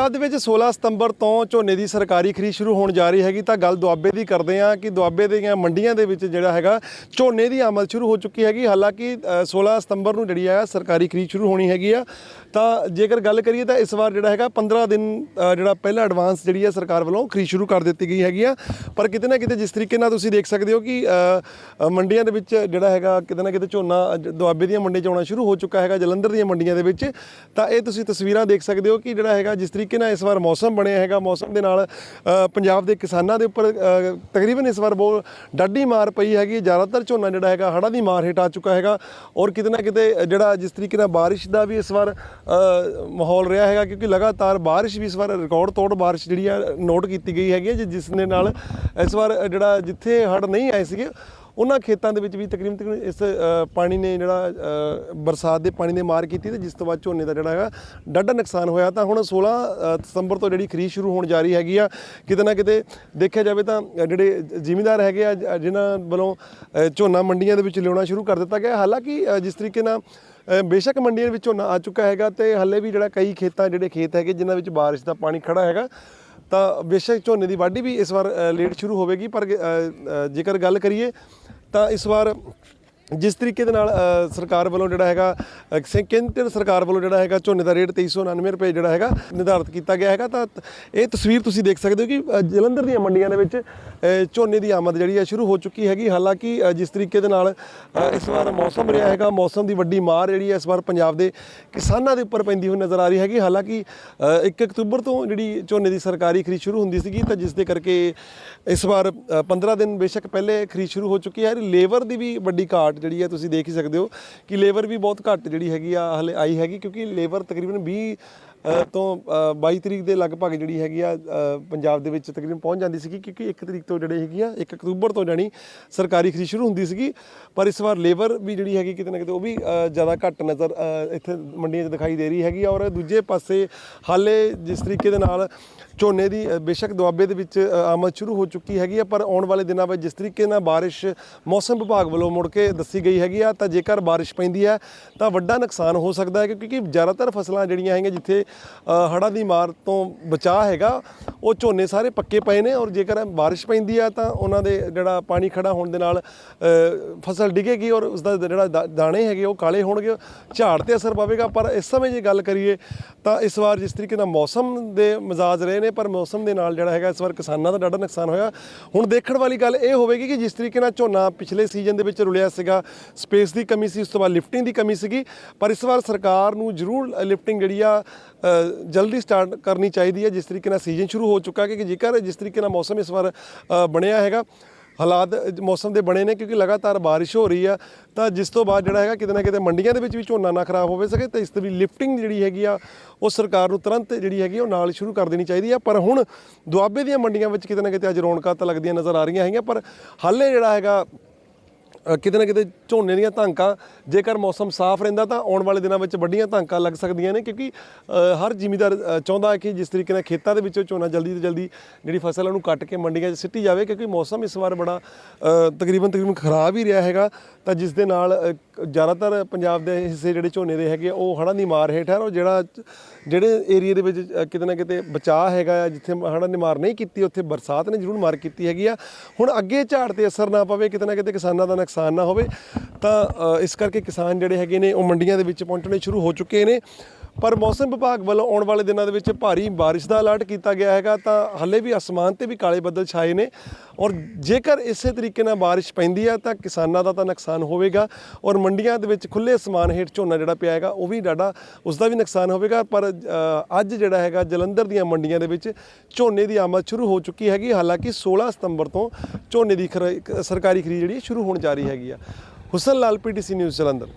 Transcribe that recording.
ਪੰਜਾਬ ਦੇ ਵਿੱਚ 16 ਸਤੰਬਰ ਤੋਂ ਝੋਨੇ ਦੀ ਸਰਕਾਰੀ ਖਰੀਦ ਸ਼ੁਰੂ ਹੋਣ ਜਾ ਰਹੀ ਹੈਗੀ ਤਾਂ ਗੱਲ ਦੁਆਬੇ ਦੀ ਕਰਦੇ ਆ ਕਿ ਦੁਆਬੇ ਦੀਆਂ ਮੰਡੀਆਂ ਦੇ ਵਿੱਚ ਜਿਹੜਾ ਹੈਗਾ ਝੋਨੇ ਦੀ ਆਮਦ ਸ਼ੁਰੂ ਹੋ ਚੁੱਕੀ ਹੈਗੀ। ਹਾਲਾਂਕਿ ਅ, 16 ਸਤੰਬਰ ਨੂੰ ਜਿਹੜੀ ਆ ਸਰਕਾਰੀ ਖਰੀਦ ਸ਼ੁਰੂ ਹੋਣੀ ਹੈਗੀ ਆ। ਤਾਂ ਜੇਕਰ ਗੱਲ ਕਰੀਏ ਤਾਂ ਇਸ ਵਾਰ ਜਿਹੜਾ ਹੈਗਾ 15 ਦਿਨ ਜਿਹੜਾ ਪਹਿਲਾ ਐਡਵਾਂਸ ਜਿਹੜੀ ਆ ਸਰਕਾਰ ਵੱਲੋਂ ਖਰੀਦ ਸ਼ੁਰੂ ਕਰ ਦਿੱਤੀ ਗਈ ਹੈਗੀ ਆ। ਪਰ ਕਿਤੇ ਨਾ ਕਿਤੇ ਜਿਸ ਤਰੀਕੇ ਨਾਲ ਤੁਸੀਂ ਦੇਖ ਸਕਦੇ ਹੋ ਕਿ ਮੰਡੀਆਂ ਦੇ ਵਿੱਚ ਜਿਹੜਾ ਹੈਗਾ ਕਿਤੇ ਨਾ ਕਿਤੇ ਝੋਨਾ ਦੁਆਬੇ ਦੀਆਂ ਮੰਡੀਆਂ 'ਚ ਆਉਣਾ ਸ਼ੁਰੂ ਹੋ ਚੁੱਕਾ ਹੈਗਾ ਜਲੰਧਰ ਦੀਆਂ ਮੰਡੀਆਂ ਦੇ ਵਿੱਚ। ਤਾਂ ਇਹ ਤੁਸੀਂ ਤਸਵੀਰਾਂ ਦੇਖ ਸਕਦੇ ਹੋ ਕਿ ਜਿਹੜਾ ਹੈਗਾ ਜਿਸ ਤਰੀਕੇ ਨਾਲ ਇਸ ਵਾਰ ਮੌਸਮ ਬਣਿਆ ਹੈਗਾ। ਮੌਸਮ ਦੇ ਨਾਲ ਪੰਜਾਬ ਦੇ ਕਿਸਾਨਾਂ ਦੇ ਉੱਪਰ ਤਕਰੀਬਨ ਇਸ ਵਾਰ ਬਹੁਤ ਡਾਢੀ ਮਾਰ ਪਈ ਹੈਗੀ। ਜ਼ਿਆਦਾਤਰ ਝੋਨਾ ਜਿਹੜਾ ਹੈਗਾ, ਹੜ੍ਹਾਂ ਦੀ ਮਾਰ ਹੇਠ ਆ ਚੁੱਕਾ ਹੈਗਾ। ਔਰ ਕਿਤੇ ਨਾ ਕਿਤੇ ਜਿਹੜਾ ਜਿਸ ਤਰੀਕੇ ਨਾਲ ਬਾਰਿਸ਼ ਦਾ ਵੀ ਇਸ ਵਾਰ ਮਾਹੌਲ ਰਿਹਾ ਹੈਗਾ, ਕਿਉਂਕਿ ਲਗਾਤਾਰ ਬਾਰਿਸ਼ ਵੀ ਇਸ ਵਾਰ ਰਿਕਾਰਡ ਤੋੜ ਬਾਰਿਸ਼ ਜਿਹੜੀ ਆ, ਨੋਟ ਕੀਤੀ ਗਈ ਹੈਗੀ ਹੈ, ਜਿ- ਜਿਸ ਦੇ ਨਾਲ ਇਸ ਵਾਰ ਜਿਹੜਾ ਜਿੱਥੇ ਹੜ੍ਹ ਨਹੀਂ ਆਏ ਸੀਗੇ ਉਹਨਾਂ ਖੇਤਾਂ ਦੇ ਵਿੱਚ ਵੀ ਤਕਰੀਬਨ ਤਕਰੀਬਨ ਇਸ ਪਾਣੀ ਨੇ ਜਿਹੜਾ ਬਰਸਾਤ ਦੇ ਪਾਣੀ ਨੇ ਮਾਰ ਕੀਤੀ ਤੇ ਜਿਸ ਤੋਂ ਬਾਅਦ ਝੋਨੇ ਦਾ ਜਿਹੜਾ ਹੈਗਾ ਡਾਢਾ ਨੁਕਸਾਨ ਹੋਇਆ। ਤਾਂ ਹੁਣ 16 ਅ, ਸਤੰਬਰ ਤੋਂ ਜਿਹੜੀ ਖਰੀਦ ਸ਼ੁਰੂ ਹੋਣ ਜਾ ਰਹੀ ਹੈਗੀ ਆ ਕਿਤੇ ਨਾ ਕਿਤੇ ਦੇਖਿਆ ਜਾਵੇ ਤਾਂ ਜਿਹੜੇ ਜ਼ਿਮੀਂਦਾਰ ਹੈਗੇ ਆ ਜ- ਜਿਨ੍ਹਾਂ ਵੱਲੋਂ ਝੋਨਾ ਮੰਡੀਆਂ ਦੇ ਵਿੱਚ ਲਿਆਉਣਾ ਸ਼ੁਰੂ ਕਰ ਦਿੱਤਾ ਗਿਆ। ਹਾਲਾਂਕਿ ਜਿਸ ਤਰੀਕੇ ਨਾਲ ਬੇਸ਼ੱਕ ਮੰਡੀਆਂ ਵਿੱਚ ਝੋਨਾ ਆ ਚੁੱਕਾ ਹੈਗਾ ਤੇ ਹੱਲੇ ਵੀ ਜਿਹੜਾ ਕਈ ਖੇਤਾਂ ਜਿਹੜੇ ਖੇਤ ਹੈਗੇ ਜਿਨ੍ਹਾਂ ਵਿੱਚ ਬਾਰਿਸ਼ ਦਾ ਪਾਣੀ ਖੜਾ ਹੈਗਾ ਤਾਂ ਬੇਸ਼ੱਕ ਝੋਨੇ ਦੀ ਵਾਢੀ ਵੀ ਇਸ ਵਾਰ ਲੇਟ ਸ਼ੁਰੂ ਹੋਵੇਗੀ, ਪਰ ਜੇਕਰ ਗੱਲ ਕਰੀਏ ਤਾਂ ਇਸ ਵਾਰ ਜਿਸ ਤਰੀਕੇ ਦੇ ਨਾਲ ਸਰਕਾਰ ਵੱਲੋਂ ਜਿਹੜਾ ਹੈਗਾ ਕੇਂਦਰ ਸਰਕਾਰ ਵੱਲੋਂ ਜਿਹੜਾ ਹੈਗਾ ਝੋਨੇ ਦਾ ਰੇਟ 2399 ਰੁਪਏ ਜਿਹੜਾ ਹੈਗਾ ਨਿਰਧਾਰਿਤ ਕੀਤਾ ਗਿਆ ਹੈਗਾ ਤਾਂ ਇਹ ਤਸਵੀਰ ਤੁਸੀਂ ਦੇਖ ਸਕਦੇ ਹੋ ਕਿ ਜਲੰਧਰ ਦੀਆਂ ਮੰਡੀਆਂ ਦੇ ਵਿੱਚ ਝੋਨੇ ਦੀ ਆਮਦ ਜਿਹੜੀ ਹੈ ਸ਼ੁਰੂ ਹੋ ਚੁੱਕੀ ਹੈਗੀ। ਹਾਲਾਂਕਿ ਜਿਸ ਤਰੀਕੇ ਦੇ ਨਾਲ ਇਸ ਵਾਰ ਮੌਸਮ ਰਿਹਾ ਹੈਗਾ ਮੌਸਮ ਦੀ ਵੱਡੀ ਮਾਰ ਜਿਹੜੀ ਹੈ ਇਸ ਵਾਰ ਪੰਜਾਬ ਦੇ ਕਿਸਾਨਾਂ ਦੇ ਉੱਪਰ ਪੈਂਦੀ ਹੋਈ ਨਜ਼ਰ ਆ ਰਹੀ ਹੈਗੀ। ਹਾਲਾਂਕਿ 1 ਅਕਤੂਬਰ ਤੋਂ ਜਿਹੜੀ ਝੋਨੇ ਦੀ ਸਰਕਾਰੀ ਖਰੀਦ ਸ਼ੁਰੂ ਹੁੰਦੀ ਸੀਗੀ ਤਾਂ ਜਿਸ ਦੇ ਕਰਕੇ ਇਸ ਵਾਰ ਅ, 15 ਦਿਨ ਬੇਸ਼ੱਕ ਪਹਿਲੇ ਖਰੀਦ ਸ਼ੁਰੂ ਹੋ ਚੁੱਕੀ ਹੈ। ਲੇਬਰ ਦੀ ਵੀ ਵੱਡੀ ਘਾਟ ਜਿਹੜੀ ਹੈ ਤੁਸੀਂ ਦੇਖ ਹੀ ਸਕਦੇ ਹੋ ਕਿ ਲੇਬਰ ਵੀ ਬਹੁਤ ਘੱਟ ਜਿਹੜੀ ਹੈਗੀ ਆ ਹਲੇ ਆਈ ਹੈਗੀ ਕਿਉਂਕਿ ਲੇਬਰ ਤਕਰੀਬਨ 20 ਤੋਂ ਅ, 22 ਤਰੀਕ ਦੇ ਲਗਭਗ ਜਿਹੜੀ ਹੈਗੀ ਆ ਪੰਜਾਬ ਦੇ ਵਿੱਚ ਤਕਰੀਬਨ ਪਹੁੰਚ ਜਾਂਦੀ ਸੀਗੀ ਕਿਉਂਕਿ 1 ਤਰੀਕ ਤੋਂ ਜਿਹੜੇ ਹੈਗੀ ਆ 1 ਅਕਤੂਬਰ ਤੋਂ ਜਾਣੀ ਸਰਕਾਰੀ ਖਰੀਦ ਸ਼ੁਰੂ ਹੁੰਦੀ ਸੀਗੀ। ਪਰ ਇਸ ਵਾਰ ਲੇਬਰ ਵੀ ਜਿਹੜੀ ਹੈਗੀ ਕਿਤੇ ਨਾ ਕਿਤੇ ਉਹ ਵੀ ਜ਼ਿਆਦਾ ਘੱਟ ਨਜ਼ਰ ਇੱਥੇ ਮੰਡੀਆਂ 'ਚ ਦਿਖਾਈ ਦੇ ਰਹੀ ਹੈਗੀ ਔਰ ਦੂਜੇ ਪਾਸੇ ਹਾਲੇ ਜਿਸ ਤਰੀਕੇ ਦੇ ਨਾਲ ਝੋਨੇ ਦੀ ਬੇਸ਼ੱਕ ਦੁਆਬੇ ਦੇ ਵਿੱਚ ਆਮਦ ਸ਼ੁਰੂ ਹੋ ਚੁੱਕੀ ਹੈਗੀ ਆ ਪਰ ਆਉਣ ਵਾਲੇ ਦਿਨਾਂ ਵਿੱਚ ਜਿਸ ਤਰੀਕੇ ਨਾਲ ਬਾਰਿਸ਼ ਮੌਸਮ ਵਿਭਾਗ ਵੱਲੋਂ ਮੁੜ ਕੇ ਦੱਸੀ ਗਈ ਹੈਗੀ ਆ ਤਾਂ ਜੇਕਰ ਬਾਰਿਸ਼ ਪੈਂਦੀ ਹੈ ਤਾਂ ਵੱਡਾ ਨੁਕਸਾਨ ਹੋ ਸਕਦਾ ਹੈ ਕਿਉਂਕਿ ਜ਼ਿਆਦਾਤਰ ਫਸਲਾਂ ਜਿਹੜੀਆਂ ਹੈਗੀਆਂ ਜਿੱਥੇ ਹੜ੍ਹਾਂ ਦੀ ਮਾਰ ਤੋਂ ਬਚਾਅ ਹੈਗਾ। ਉਹ ਝੋਨੇ ਸਾਰੇ ਪੱਕੇ ਪਏ ਨੇ ਔਰ ਜੇਕਰ ਬਾਰਿਸ਼ ਪੈਂਦੀ ਆ ਤਾਂ ਉਹਨਾਂ ਦੇ ਜਿਹੜਾ ਪਾਣੀ ਖੜਾ ਹੋਣ ਦੇ ਨਾਲ ਫਸਲ ਡਿੱਗੇਗੀ ਔਰ ਉਸ ਦਾ, ਜਿਹੜਾ ਦਾ- ਦਾਣੇ ਹੈਗੇ ਉਹ ਕਾਲੇ ਹੋਣਗੇ। ਝਾੜ ਤੇ ਅਸਰ ਪਵੇਗਾ, ਪਰ ਇਸ ਸਮੇਂ ਜੇ ਗੱਲ ਕਰੀਏ ਤਾਂ ਇਸ ਵਾਰ ਜਿਸ ਤਰੀਕੇ ਨਾਲ ਮੌਸਮ ਦੇ ਮਜ਼ਾਜ ਰਹੇ ਨੇ, ਪਰ ਮੌਸਮ ਦੇ ਨਾਲ ਜਿਹੜਾ ਹੈਗਾ ਇਸ ਵਾਰ ਕਿਸਾਨਾਂ ਦਾ ਡਾਢਾ ਨੁਕਸਾਨ ਹੋਇਆ। ਹੁਣ ਦੇਖਣ ਵਾਲੀ ਗੱਲ ਇਹ ਹੋਵੇਗੀ ਕਿ ਜਿਸ ਤਰੀਕੇ ਨਾਲ ਝੋਨਾ ਪਿਛਲੇ ਸੀਜ਼ਨ ਦੇ ਵਿੱਚ ਰੁਲਿਆ ਸੀਗਾ, ਸਪੇਸ ਦੀ ਕਮੀ ਸੀ, ਉਸ ਤੋਂ ਬਾਅਦ ਲਿਫਟਿੰਗ ਦੀ ਕਮੀ ਸੀਗੀ। ਪਰ ਇਸ ਵਾਰ ਸਰਕਾਰ ਨੂੰ ਜ਼ਰੂਰ ਲਿਫਟਿੰਗ ਜਿਹੜੀ ਆ ਜਲਦੀ ਸਟਾਰਟ ਕਰਨੀ ਚਾਹੀਦੀ ਹੈ, ਜਿਸ ਤਰੀਕੇ ਨਾਲ ਸੀਜ਼ਨ ਸ਼ੁਰੂ ਹੋ ਚੁੱਕਾ ਕਿ ਜੇਕਰ ਜਿਸ ਤਰੀਕੇ ਨਾਲ ਮੌਸਮ ਇਸ ਵਾਰ ਬਣਿਆ ਹੈਗਾ, ਹਾਲਾਤ ਮੌਸਮ ਦੇ ਬਣੇ ਨੇ ਕਿਉਂਕਿ ਲਗਾਤਾਰ ਬਾਰਿਸ਼ ਹੋ ਰਹੀ ਆ, ਤਾਂ ਜਿਸ ਤੋਂ ਬਾਅਦ ਜਿਹੜਾ ਹੈਗਾ ਕਿਤੇ ਨਾ ਕਿਤੇ ਮੰਡੀਆਂ ਦੇ ਵਿੱਚ ਵੀ ਝੋਨਾ ਨਾ ਖਰਾਬ ਹੋਵੇ ਸਕੇ, ਤਾਂ ਇਸ ਤੇ ਲਿਫਟਿੰਗ ਜਿਹੜੀ ਹੈਗੀ ਆ, ਉਹ ਸਰਕਾਰ ਨੂੰ ਤੁਰੰਤ ਜਿਹੜੀ ਹੈਗੀ ਆ, ਉਹ ਨਾਲ ਸ਼ੁਰੂ ਕਰ ਦੇਣੀ ਚਾਹੀਦੀ ਆ। ਪਰ ਹੁਣ ਦੁਆਬੇ ਦੀਆਂ ਮੰਡੀਆਂ ਵਿੱਚ ਕਿਤੇ ਨਾ ਕਿਤੇ ਅੱਜ ਰੌਣਕਾਂ ਤਾਂ ਲੱਗਦੀਆਂ ਨਜ਼ਰ ਆ ਰਹੀਆਂ ਹੈਗੀਆਂ, ਪਰ ਹਾਲੇ ਜਿਹੜਾ ਹੈਗਾ ਕਿਤੇ ਨਾ ਕਿਤੇ ਝੋਨੇ ਦੀਆਂ ਧਾਂਕਾਂ, ਜੇਕਰ ਮੌਸਮ ਸਾਫ਼ ਰਹਿੰਦਾ ਤਾਂ ਆਉਣ ਵਾਲੇ ਦਿਨਾਂ ਵਿੱਚ ਵੱਡੀਆਂ ਧਾਂਕਾਂ ਲੱਗ ਸਕਦੀਆਂ ਨੇ, ਕਿਉਂਕਿ ਹਰ ਜ਼ਿਮੀਦਾਰ ਚਾਹੁੰਦਾ ਹੈ ਕਿ ਜਿਸ ਤਰੀਕੇ ਨਾਲ ਖੇਤਾਂ ਦੇ ਵਿੱਚੋਂ ਝੋਨਾ ਜਲਦੀ ਤੋਂ ਜਲਦੀ ਜਿਹੜੀ ਫਸਲ ਉਹਨੂੰ ਕੱਟ ਕੇ ਮੰਡੀਆਂ 'ਚ ਸਿੱਟੀ ਜਾਵੇ, ਕਿਉਂਕਿ ਮੌਸਮ ਇਸ ਵਾਰ ਬੜਾ ਤਕਰੀਬਨ ਤਕਰੀਬਨ ਖਰਾਬ ਹੀ ਰਿਹਾ ਹੈਗਾ, ਤਾਂ ਜਿਸ ਦੇ ਨਾਲ ਜ਼ਿਆਦਾਤਰ ਪੰਜਾਬ ਦੇ ਹਿੱਸੇ ਜਿਹੜੇ ਝੋਨੇ ਦੇ ਹੈਗੇ ਆ, ਉਹ ਹੜ੍ਹਾਂ ਦੀ ਮਾਰ ਹੇਠ ਹੈ ਔਰ ਜਿਹੜਾ ਜਿਹੜੇ ਏਰੀਆ ਦੇ ਵਿੱਚ ਕਿਤੇ ਨਾ ਕਿਤੇ ਬਚਾਅ ਹੈਗਾ ਆ ਜਿੱਥੇ ਹੜ੍ਹਾਂ ਨੇ ਮਾਰ ਨਹੀਂ ਕੀਤੀ ਉੱਥੇ ਬਰਸਾਤ ਨੇ ਜ਼ਰੂਰ ਮਾਰ ਕੀਤੀ ਹੈਗੀ ਆ। ਹੁਣ ਅੱਗੇ ਝਾੜ ਤੇ ਅਸਰ ਨਾ ਪਵੇ ਕਿਤੇ ਨਾ ਕਿਤੇ ਕਿਸਾਨਾਂ ਦਾ ਨੁਕਸਾਨ ਨਾ ਹੋਵੇ ਤਾਂ ਇਸ ਕਰਕੇ ਕਿਸਾਨ ਜਿਹੜੇ ਹੈਗੇ ਨੇ ਉਹ ਮੰਡੀਆਂ ਦੇ ਵਿੱਚ ਪਹੁੰਚਣੇ ਸ਼ੁਰੂ ਹੋ ਚੁੱਕੇ ਨੇ। ਪਰ ਮੌਸਮ ਵਿਭਾਗ ਵੱਲੋਂ ਆਉਣ ਵਾਲੇ ਦਿਨਾਂ ਦੇ ਵਿੱਚ ਭਾਰੀ ਬਾਰਿਸ਼ ਦਾ ਅਲਰਟ ਕੀਤਾ ਗਿਆ ਹੈਗਾ, ਤਾਂ ਹੱਲੇ ਵੀ ਅਸਮਾਨ ਤੇ ਵੀ ਕਾਲੇ ਬੱਦਲ ਛਾਏ ਨੇ। ਔਰ ਜੇਕਰ ਇਸੇ ਤਰੀਕੇ ਨਾਲ ਬਾਰਿਸ਼ ਪੈਂਦੀ ਹੈ, ਤਾਂ ਕਿਸਾਨਾਂ ਦਾ ਤਾਂ ਨੁਕਸਾਨ ਹੋਵੇਗਾ ਔਰ ਮੰਡੀਆਂ ਦੇ ਵਿੱਚ ਖੁੱਲੇ ਅਸਮਾਨ ਹੇਠ ਝੋਨਾ ਜਿਹੜਾ ਪਿਆ ਹੈਗਾ, ਉਹ ਵੀ ਡਾਡਾ ਉਸ ਦਾ ਵੀ ਨੁਕਸਾਨ ਹੋਵੇਗਾ। ਪਰ ਅੱਜ ਜਿਹੜਾ ਹੈਗਾ ਜਲੰਧਰ ਦੀਆਂ ਮੰਡੀਆਂ ਦੇ ਵਿੱਚ ਝੋਨੇ ਦੀ ਆਮਦ ਸ਼ੁਰੂ ਹੋ ਚੁੱਕੀ ਹੈਗੀ। ਹਾਲਾਂਕਿ 16 ਸਤੰਬਰ ਤੋਂ ਝੋਨੇ ਦੀ ਖਰ- ਸਰਕਾਰੀ ਖਰੀਦ ਜਿਹੜੀ ਸ਼ੁਰੂ ਹੋਣ ਜਾ ਰਹੀ ਹੈਗੀ ਆ। Husan Lal, PTC news Jalandhar.